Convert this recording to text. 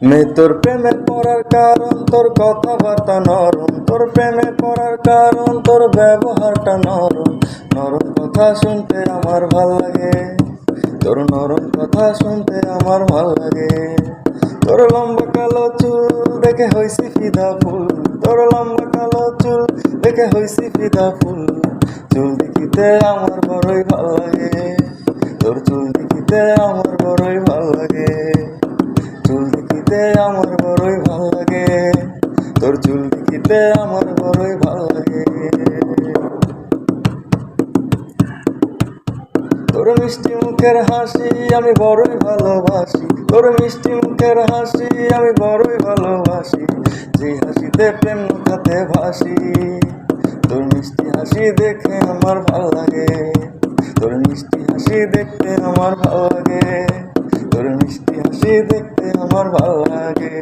মে তোর প্রেমে পড়ার কারণ, তোর কথাবার্তা নরম। তোর প্রেমে পড়ার কারণ, তোর ব্যবহারটা নরম। নরম কথা শুনতে আমার ভালো লাগে। তোর নরম কথা শুনতে আমার ভালো লাগে। তোর লম্বা কালো চুল দেখে হইছি ফিদা ফুল। তোর লম্বা কালো চুল দেখে হইছি ফিদা ফুল। চুল দেখিতে আমার বড়ই ভালো লাগে। তোর চুল দেখিতে আমার বড়ই ভালো লাগে। দেখিতে আমার বড়ই ভালো লাগে। তোর চুল দেখিতে আমার বড়ই ভালো লাগে। তোর মিষ্টি মুখের হাসি আমি বড়ই ভালোবাসি। তোর মিষ্টি মুখের হাসি আমি বড়ই ভালোবাসি। যে হাসিতে প্রেম খাতে ভাসি। তোর মিষ্টি হাসি দেখে আমার ভালো লাগে। তোর মিষ্টি হাসি দেখতে আমার ভালো লাগে। তোর মিষ্টি হাসি দেখতে আমার ভালো লাগে